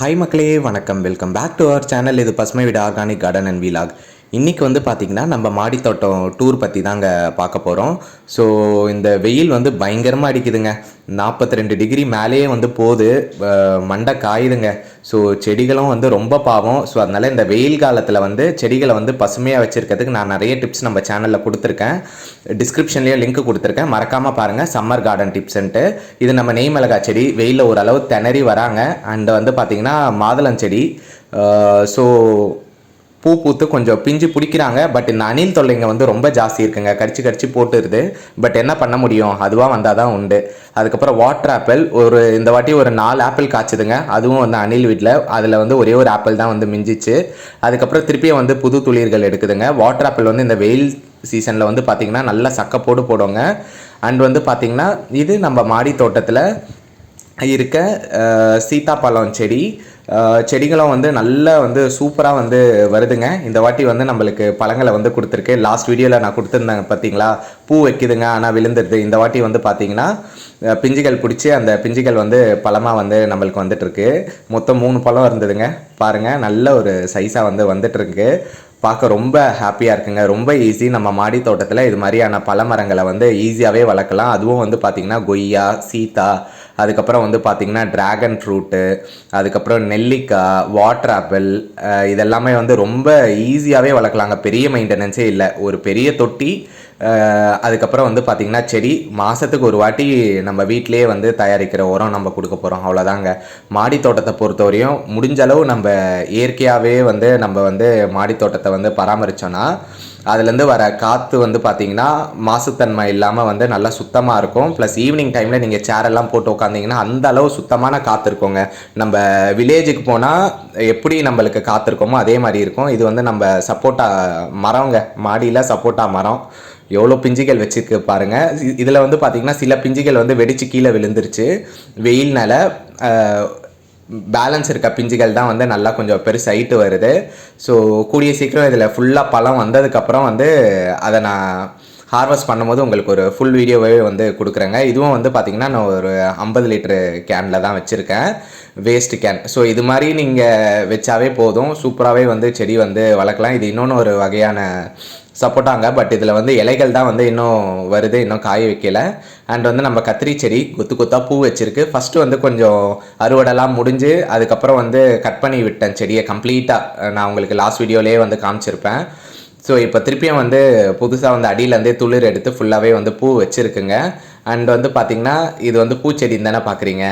Hi மக்களே வணக்கம். Welcome back to our channel இது பசுமை விட ஆர்கானிக் கார்டன் அண்ட் வீலாக். இன்றைக்கி வந்து பார்த்திங்கன்னா நம்ம மாடித்தோட்டம் டூர் பற்றி தாங்க பார்க்க போகிறோம் ஸோ இந்த வெயில் வந்து பயங்கரமாக அடிக்குதுங்க. நாற்பத்தி ரெண்டு டிகிரி மேலேயே வந்து போகுது. மண்டை காயுதுங்க. ஸோ செடிகளும் வந்து ரொம்ப பாவம். ஸோ அதனால் இந்த வெயில் காலத்தில் வந்து செடிகளை வந்து பசுமையாக வச்சுருக்கிறதுக்கு நான் நிறைய டிப்ஸ் நம்ம சேனலில் கொடுத்துருக்கேன். டிஸ்கிரிப்ஷன்லேயே லிங்க் கொடுத்துருக்கேன். மறக்காமல் பாருங்கள் சம்மர் கார்டன் டிப்ஸ்ன்ட்டு இது நம்ம நெய் மிளகா செடி. வெயிலில் ஓரளவு திணறி வராங்க. அண்ட் வந்து பார்த்திங்கன்னா மாதுளம் செடி. ஸோ பூ பூத்து கொஞ்சம் பிஞ்சு பிடிக்கிறாங்க. பட் இந்த அணில் தொல்லைங்க வந்து ரொம்ப ஜாஸ்தி இருக்குங்க. கடிச்சு கடிச்சு போட்டுருது. பட் என்ன பண்ண முடியும்? அதுவாக வந்தால் தான் உண்டு. அதுக்கப்புறம் வாட்டர் ஆப்பிள் ஒரு இந்த வாட்டி ஒரு நாலு ஆப்பிள் காய்ச்சுதுங்க. அதுவும் வந்து அணில் வீட்டில் அதில் வந்து ஒரே ஒரு ஆப்பிள் தான் வந்து மிஞ்சிச்சு. அதுக்கப்புறம் திருப்பியும் வந்து புது துளிர்கள் எடுக்குதுங்க. வாட்டர் ஆப்பிள் வந்து இந்த வெயில் சீசனில் வந்து பார்த்திங்கன்னா நல்லா சக்கப்போடு போடுவோங்க அண்ட் வந்து பார்த்திங்கன்னா இது நம்ம மாடி தோட்டத்தில் இருக்க சீத்தாப்பழம் செடி செடிகளும் வந்து நல்லா வந்து சூப்பராக வந்து வருதுங்க. இந்த வாட்டி வந்து நம்மளுக்கு பழங்களை வந்து கொடுத்துருக்கு. லாஸ்ட் வீடியோவில் நான் கொடுத்துருந்தேன் பார்த்தீங்களா பூ வைக்குதுங்க ஆனால் விழுந்துருது. இந்த வாட்டி வந்து பார்த்தீங்கன்னா பிஞ்சுகள் பிடிச்சி அந்த பிஞ்சுகள் வந்து பழமாக வந்து நம்மளுக்கு வந்துட்டுருக்கு. மொத்தம் மூணு பழம் இருந்ததுங்க. பாருங்கள் நல்ல ஒரு சைஸாக வந்து வந்துட்டுருக்கு. பார்க்க ரொம்ப ஹாப்பியாக இருக்குங்க. ரொம்ப ஈஸி நம்ம மாடி தோட்டத்தில் இது மாதிரியான பழமரங்களை வந்து ஈஸியாகவே வளர்க்கலாம். அதுவும் வந்து பார்த்திங்கன்னா கொய்யா சீத்தா அதுக்கப்புறம் வந்து பார்த்திங்கன்னா ட்ராகன் ஃப்ரூட்டு அதுக்கப்புறம் நெல்லிக்காய் வாட்டர் ஆப்பிள் இதெல்லாமே வந்து ரொம்ப ஈஸியாகவே வளர்க்கலாங்க. பெரிய மெயின்டெனன்ஸே இல்லை. ஒரு பெரிய தொட்டி அதுக்கப்புறம் வந்து பார்த்திங்கன்னா செடி மாதத்துக்கு ஒரு வாட்டி நம்ம வீட்டிலேயே வந்து தயாரிக்கிற உரம் நம்ம கொடுக்க போகிறோம் அவ்வளோதாங்க மாடி தோட்டத்தை பொறுத்தவரையும் முடிஞ்ச அளவு நம்ம இயற்கையாகவே வந்து நம்ம வந்து மாடி தோட்டத்தை வந்து பராமரித்தோன்னா அதுலேருந்து வர காற்று வந்து பார்த்திங்கன்னா மாசுத்தன்மை இல்லாமல் வந்து நல்லா சுத்தமாக இருக்கும். ப்ளஸ் ஈவினிங் டைமில் நீங்கள் சேரெல்லாம் போட்டு உட்காந்திங்கன்னா அந்த அளவு சுத்தமான காற்று இருக்குங்க. நம்ம வில்லேஜுக்கு போனால் எப்படி நம்மளுக்கு காற்று அதே மாதிரி இருக்கும். இது வந்து நம்ம சப்போட்டா மரங்க மாடியில் சப்போட்டா மரம். எவ்வளோ பிஞ்சுகள் வச்சுருக்கு பாருங்க. இதில் வந்து பார்த்திங்கன்னா சில பிஞ்சுகள் வந்து வெடிச்சு கீழே விழுந்துருச்சு. வெயில்னால பேலன்ஸ் இருக்க பிஞ்சுகள் தான் வந்து நல்லா கொஞ்சம் பெருசாகிட்டு வருது. ஸோ கூடிய சீக்கிரம் இதில் ஃபுல்லாக பழம் வந்ததுக்கப்புறம் வந்து அதை நான் ஹார்வெஸ்ட் பண்ணும்போது உங்களுக்கு ஒரு ஃபுல் வீடியோவே வந்து கொடுக்குறேங்க. இதுவும் வந்து பார்த்திங்கன்னா நான் ஒரு ஐம்பது லிட்டரு கேனில் தான் வச்சுருக்கேன். வேஸ்ட்டு கேன் ஸோ இது மாதிரி நீங்கள் வச்சாவே போதும். சூப்பராகவே வந்து செடி வந்து வளர்க்கலாம். இது இன்னொன்று ஒரு வகையான சப்போட்டாங்க. பட் இதில் வந்து இலைகள் தான் வந்து இன்னும் வருது இன்னும் காய வைக்கல. அண்ட் வந்து நம்ம கத்திரி செடி கொத்து குத்தாக பூ வச்சுருக்கு. ஃபஸ்ட்டு வந்து கொஞ்சம் அறுவடைலாம் முடிஞ்சு அதுக்கப்புறம் வந்து கட் பண்ணி விட்டேன் செடியை கம்ப்ளீட்டாக நான் உங்களுக்கு லாஸ்ட் வீடியோலேயே வந்து காமிச்சிருப்பேன். ஸோ இப்போ திருப்பியும் வந்து புதுசாக வந்து அடியிலேருந்தே துளிர் எடுத்து ஃபுல்லாகவே வந்து பூ வச்சுருக்குங்க. அண்ட் வந்து பார்த்திங்கன்னா இது வந்து பூச்செடின்னு தானே பார்க்குறீங்க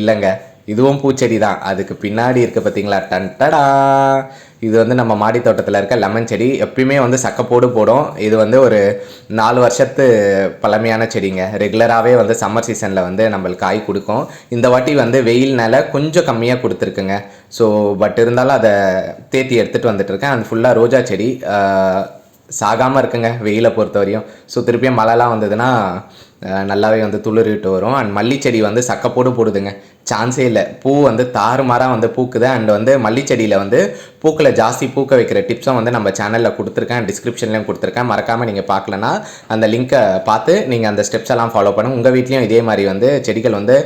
இல்லைங்க. இதுவும் பூச்செடி தான். அதுக்கு பின்னாடி இருக்க பார்த்தீங்களா டன்டடா இது வந்து நம்ம மாடி தோட்டத்தில் இருக்க லெமன் செடி. எப்பயுமே வந்து சக்கப்போடு போடும். இது வந்து ஒரு நாலு வருஷத்து பழமையான செடிங்க. ரெகுலராகவே வந்து சம்மர் சீசனில் வந்து நம்மளுக்கு காய் கொடுக்கும். இந்த வாட்டி வந்து வெயில்னால கொஞ்சம் கம்மியாக கொடுத்துருக்குங்க. ஸோ பட் இருந்தாலும் அதை தேத்தி எடுத்துகிட்டு வந்துட்டுருக்கேன் அது ஃபுல்லாக ரோஜா செடி. சாகாமல் இருக்குங்க வெயிலை பொறுத்த வரையும் ஸோ திருப்பியும் மழைலாம் வந்ததுன்னா நல்லாவே வந்து துளிர்கிட்டு வரும். அண்ட் மல்லிச்செடி வந்து சக்கப்போடு போடுதுங்க. சான்ஸே இல்லை. பூ வந்து தாறுமாறாக வந்து பூக்குது. அண்ட் வந்து மல்லிச்செடியில் வந்து பூக்களை ஜாஸ்தி பூக்க வைக்கிற டிப்ஸும் வந்து நம்ம சேனலில் கொடுத்துருக்கேன். டிஸ்கிரிப்ஷன்லேயும் கொடுத்துருக்கேன். மறக்காமல் நீங்கள் பார்க்கலனா அந்த லிங்க்கை பார்த்து நீங்கள் அந்த ஸ்டெப்ஸ் எல்லாம் ஃபாலோ பண்ணுங்கள் உங்கள் வீட்லேயும் இதே மாதிரி வந்து செடிகள் வந்து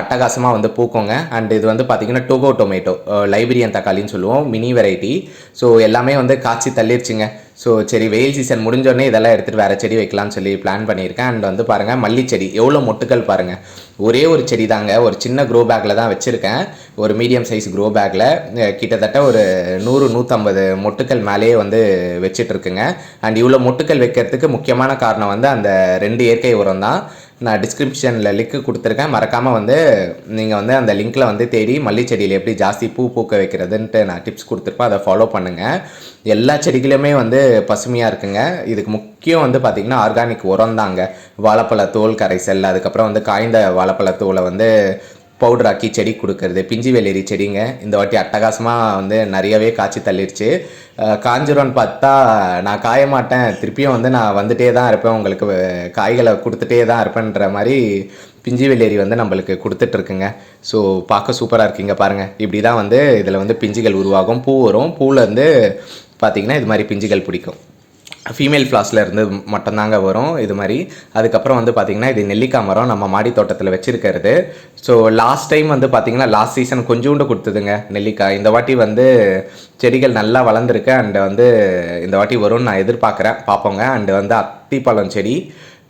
அட்டகாசமாக வந்து பூக்குங்க. அண்ட் இது வந்து பார்த்திங்கன்னா டோகோ டொமேட்டோ லைப்ரியன் தக்காளின்னு சொல்லுவோம். மினி வெரைட்டி ஸோ எல்லாமே வந்து காய்ச்சி தள்ளிருச்சுங்க. ஸோ சரி வெயில் சீசன் முடிஞ்சோடனே இதெல்லாம் எடுத்துகிட்டு வேறு செடி வைக்கலாம்னு சொல்லி பிளான் பண்ணியிருக்கேன். அண்ட் வந்து பாருங்கள் மல்லிச்செடி எவ்வளோ மொட்டுக்கள் பாருங்கள் ஒரே ஒரு செடி தாங்க ஒரு சின்ன க்ரோ பேக்கில் தான் வச்சுருக்கேன். ஒரு மீடியம் சைஸ் க்ரோ பேக்கில் கிட்டத்தட்ட ஒரு நூறு நூற்றம்பது மொட்டுக்கள் மேலேயே வந்து வச்சுட்ருக்குங்க அண்ட் இவ்வளோ மொட்டுக்கள் வைக்கிறதுக்கு முக்கியமான காரணம் வந்து அந்த ரெண்டு இயற்கை உரம் தான். நான் டிஸ்கிரிப்ஷனில் லிங்க் கொடுத்துருக்கேன். மறக்காமல் வந்து நீங்கள் வந்து அந்த லிங்க்கில் வந்து தேடி மல்லிச்செடியில் எப்படி ஜாஸ்தி பூ பூக்க வைக்கிறதுன்ட்டு நான் டிப்ஸ் கொடுத்துருப்பேன். அதை ஃபாலோ பண்ணுங்கள் எல்லா செடிகளுமே வந்து பசுமையாக இருக்குங்க. இதுக்கு முக்கியம் வந்து பார்த்திங்கன்னா ஆர்கானிக் உரம் தாங்க. வாழைப்பழ தோல் கரைசல் அதுக்கப்புறம் வந்து காய்ந்த வாழைப்பழ தோலை வந்து பவுடராக்கி செடி கொடுக்கறது. பிஞ்சி வெள்ளரி செடிங்க. இந்த வாட்டி அட்டகாசமாக வந்து நிறையவே காய்ச்சி தள்ளிடுச்சு காஞ்சிரோன்னு பார்த்தா நான் காய மாட்டேன். திருப்பியும் வந்து நான் வந்துட்டே தான் இருப்பேன். உங்களுக்கு காய்களை கொடுத்துட்டே தான் இருப்பேன்ற மாதிரி பிஞ்சி வெள்ளேரி வந்து நம்மளுக்கு கொடுத்துட்ருக்குங்க ஸோ பார்க்க சூப்பராக இருக்கீங்க பாருங்கள் இப்படி தான் வந்து இதில் வந்து பிஞ்சுகள் உருவாகும். பூ வரும். பூவில் வந்து பார்த்திங்கன்னா இது மாதிரி பிஞ்சுகள் பிடிக்கும். ஃபீமேல் ஃப்ளாஸில் இருந்து மட்டும்தாங்க வரும் இது மாதிரி. அதுக்கப்புறம் வந்து பார்த்திங்கன்னா இது நெல்லிக்காய் மரம் நம்ம மாடி தோட்டத்தில் வச்சுருக்கிறது. ஸோ லாஸ்ட் டைம் வந்து பார்த்திங்கன்னா லாஸ்ட் சீசன் கொஞ்சோண்டு கொடுத்ததுங்க நெல்லிக்காய். இந்த வாட்டி வந்து செடிகள் நல்லா வளர்ந்துருக்கு அண்டு வந்து இந்த வாட்டி வரும்னு நான் எதிர்பார்க்குறேன் பார்ப்போங்க. அண்டு வந்து அத்திப்பழம் செடி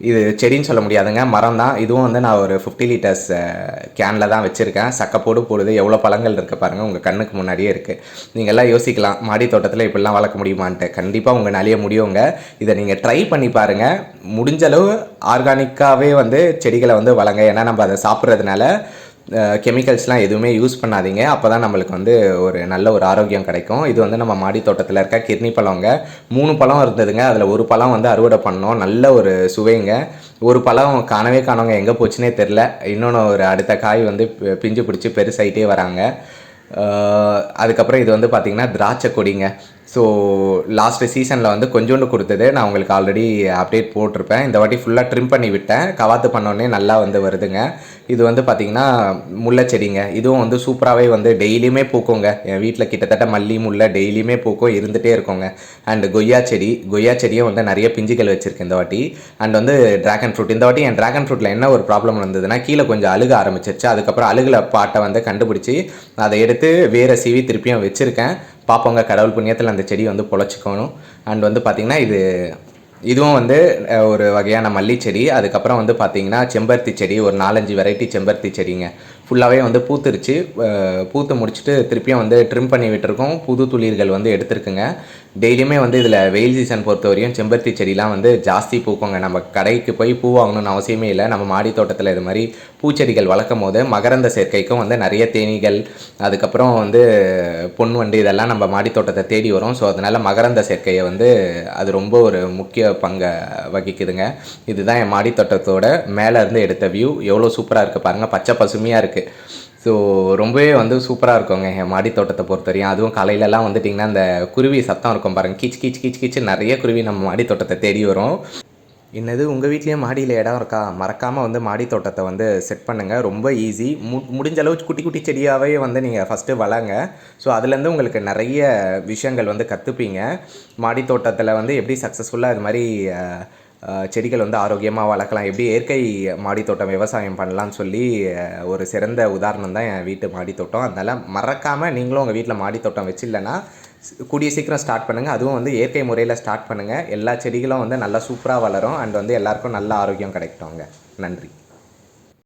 இது செடின்னு சொல்ல முடியாதுங்க. மரம் தான். இதுவும் வந்து நான் ஒரு ஃபிஃப்டி லிட்டர்ஸ் கேனில் தான் வச்சுருக்கேன். சக்கப்போடு போடுது எவ்வளோ பழங்கள் இருக்குது பாருங்கள் உங்கள் கண்ணுக்கு முன்னாடியே இருக்குது நீங்கள் எல்லாம் யோசிக்கலாம். மாடி தோட்டத்தில் இப்படிலாம் வளர்க்க முடியுமான்ட்டு. கண்டிப்பாக உங்கள் முடியுங்க. இதை நீங்கள் ட்ரை பண்ணி பாருங்கள் முடிஞ்ச அளவு ஆர்கானிக்காகவே வந்து செடிகளை வந்து வளங்க. ஏன்னா நம்ம அதை சாப்பிட்றதுனால கெமிக்கல்ஸ்லாம் எதுவுமே யூஸ் பண்ணாதீங்க. அப்போ தான் நம்மளுக்கு வந்து ஒரு நல்ல ஒரு ஆரோக்கியம் கிடைக்கும். இது வந்து நம்ம மாடி தோட்டத்தில் இருக்க கிர்னி பழங்க. மூணு பழம் இருந்ததுங்க. அதில் ஒரு பழம் வந்து அறுவடை பண்ணோம். நல்ல ஒரு சுவைங்க. ஒரு பழம் காணவே காணவங்க எங்கே போச்சுனே தெரில இன்னொன்று ஒரு அடுத்த காய் வந்து பி- பிஞ்சு பிடிச்சி பெருசாயிட்டே வராங்க. அதுக்கப்புறம் இது வந்து பார்த்திங்கன்னா திராட்சை கொடிங்க. ஸோ லாஸ்ட்டு சீசனில் வந்து கொஞ்சோண்டு கொடுத்தது. நான் உங்களுக்கு ஆல்ரெடி அப்டேட் போட்டிருப்பேன். இந்த வாட்டி ஃபுல்லாக ட்ரிம் பண்ணி விட்டேன். கவாத்து பண்ணோடனே நல்லா வந்து வருதுங்க. இது வந்து பார்த்திங்கன்னா முல்லை செடிங்க. இதுவும் வந்து சூப்பராகவே வந்து டெய்லியுமே பூக்குங்க. என் வீட்டில் கிட்டத்தட்ட மல்லி முல்லை டெய்லியுமே பூக்கும் இருந்துகிட்டே இருக்கோங்க. அண்ட் கொய்யா செடி கொய்யா செடியும் வந்து நிறைய பிஞ்சுகள் வச்சுருக்கேன் இந்த வாட்டி. அண்ட் வந்து ட்ராகன் ஃப்ரூட் இந்த வாட்டி என் ட்ராகன் ஃப்ரூட்டில் என்ன ஒரு ப்ராப்ளம் வந்ததுன்னா கீழே கொஞ்சம் அழுக ஆரம்பிச்சிருச்சு. அதுக்கப்புறம் அழுகில் பாட்டை வந்து கண்டுபிடிச்சி அதை எடுத்து வேறு சீவி திருப்பியும் வச்சுருக்கேன். பார்ப்போங்க கடவுள் புண்ணியத்தில் அந்த செடி வந்து பொழைச்சிக்கணும். அண்ட் வந்து பார்த்திங்கன்னா இது இதுவும் வந்து ஒரு வகையான மல்லிச்செடி. அதுக்கப்புறம் வந்து பார்த்திங்கன்னா செம்பருத்தி செடி ஒரு நாலஞ்சு வெரைட்டி செம்பருத்தி செடிங்க. ஃபுல்லாகவே வந்து பூத்துருச்சு. பூத்து முடிச்சுட்டு திருப்பியும் வந்து ட்ரிம் பண்ணி விட்டுருக்கோம். புது துளிர்கள் வந்து எடுத்திருக்குங்க. டெய்லியுமே வந்து இதில் வெயில் சீசன் பொறுத்த வரையும் செம்பருத்தி செடிலாம் வந்து ஜாஸ்தி பூக்குங்க. நம்ம கடைக்கு போய் பூ வாங்கணும்னு அவசியமே இல்லை. நம்ம மாடி தோட்டத்தில் இது மாதிரி பூச்செடிகள் வளர்க்கும் போது மகரந்த சேர்க்கைக்கும் வந்து நிறைய தேனீகள் அதுக்கப்புறம் வந்து பொன் வண்டு இதெல்லாம் நம்ம மாடி தோட்டத்தை தேடி வரும். ஸோ அதனால் மகரந்த சேர்க்கையை வந்து அது ரொம்ப ஒரு முக்கிய பங்கை வகிக்குதுங்க. இதுதான் என் மாடி தோட்டத்தோட மேலேருந்து எடுத்த வியூ எவ்வளோ சூப்பராக இருக்குது பாருங்கள் பச்சை பசுமையாக இருக்குது ஸோ ரொம்பவே வந்து சூப்பராக இருக்குங்க என் மாடி தோட்டத்தை பொறுத்தவரையும். அதுவும் காலையிலலாம் வந்துட்டிங்கன்னா அந்த குருவி சத்தம் இருக்கும் பாருங்கள் கீச் கீச் கீச் கீச் நிறைய குருவி நம்ம மாடி தோட்டத்தை தேடி வரும். என்னது உங்கள் வீட்லேயே மாடியில் இடம் இருக்கா? மறக்காமல் வந்து மாடி தோட்டத்தை வந்து செட் பண்ணுங்கள் ரொம்ப ஈஸி மு முடிஞ்ச அளவு குட்டி குட்டி செடியாகவே வந்து நீங்கள் ஃபஸ்ட்டு வளங்க. ஸோ அதுலேருந்து உங்களுக்கு நிறைய விஷயங்கள் வந்து கற்றுப்பீங்க மாடி தோட்டத்தில் வந்து எப்படி சக்ஸஸ்ஃபுல்லாக இது மாதிரி செடிகள் வந்து ஆரோக்கியமாக வளர்க்கலாம். எப்படி இயற்கை மாடித்தோட்டம் விவசாயம் பண்ணலாம்னு சொல்லி ஒரு சிறந்த உதாரணம் தான் என் வீட்டு மாடித்தோட்டம். அதனால் மறக்காமல் நீங்களும் உங்கள் வீட்டில் மாடித்தோட்டம் வச்சில்லைன்னா கூடிய சீக்கிரம் ஸ்டார்ட் பண்ணுங்கள் அதுவும் வந்து இயற்கை முறையில் ஸ்டார்ட் பண்ணுங்கள் எல்லா செடிகளும் வந்து நல்லா சூப்பராக வளரும். அண்ட் வந்து எல்லாருக்கும் நல்ல ஆரோக்கியம் கிடைக்கட்டும்ங்க. நன்றி.